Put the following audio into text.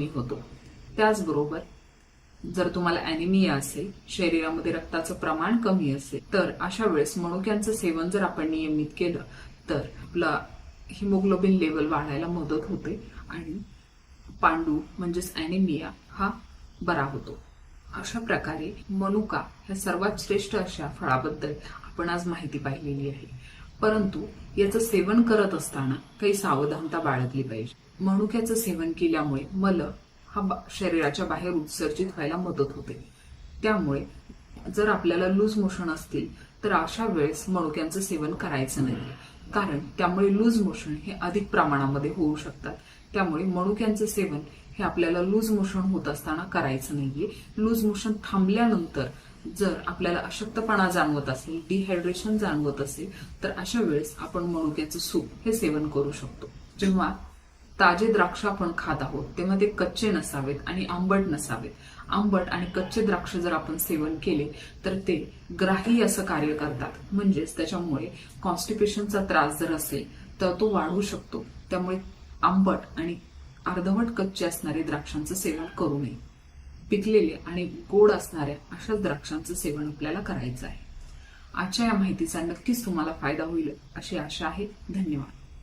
कमी होतो. त्याचबरोबर जर तुम्हाला अॅनिमिया असेल शरीरामध्ये रक्ताचं प्रमाण कमी असेल तर अशा वेळेस मनुक्यांचं सेवन जर आपण नियमित केलं तर आपलं हिमोग्लोबिन लेवल वाढायला मदत होते आणि पांडू म्हणजेच अॅनिमिया हा बरा होतो. अशा प्रकारे मनुका ह्या सर्वात श्रेष्ठ अशा फळाबद्दल आपण आज माहिती पाहिलेली आहे. परंतु याचं सेवन करत असताना काही सावधानता बाळगली पाहिजे. मनुक्याचं सेवन केल्यामुळे मल हा बा- शरीराच्या बाहेर उत्सर्जित व्हायला मदत होते. त्यामुळे जर आपल्याला लूज मोशन असतील तर अशा वेळेस मनुक्यांचं सेवन करायचं नाही. कारण त्यामुळे लूज मोशन हे अधिक प्रमाणामध्ये होऊ शकतात. त्यामुळे मनुक्यांचं सेवन हे आपल्याला लूज मोशन होत असताना करायचं नाहीये. लूज मोशन थांबल्यानंतर जर आपल्याला अशक्तपणा जाणवत असेल डिहायड्रेशन जाणवत असेल तर अशा वेळेस आपण मनुक्याचं सूप हे सेवन करू शकतो. जेव्हा ताजे द्राक्ष आपण खात आहोत तेव्हा ते कच्चे नसावेत आणि आंबट नसावेत. आंबट आणि कच्चे द्राक्ष जर आपण सेवन केले तर ते ग्राही असं कार्य करतात. म्हणजेच त्याच्यामुळे कॉन्स्टिपेशनचा त्रास जर असेल तर तो वाढू शकतो. त्यामुळे आंबट आणि अर्धवट कच्चे असणारे द्राक्षांचं सेवन करू नये. पिकलेले आणि गोड असणाऱ्या अशाच द्राक्षांचं सेवन आपल्याला करायचं आहे. आजच्या या माहितीचा नक्कीच तुम्हाला फायदा होईल अशी आशा आहे. धन्यवाद.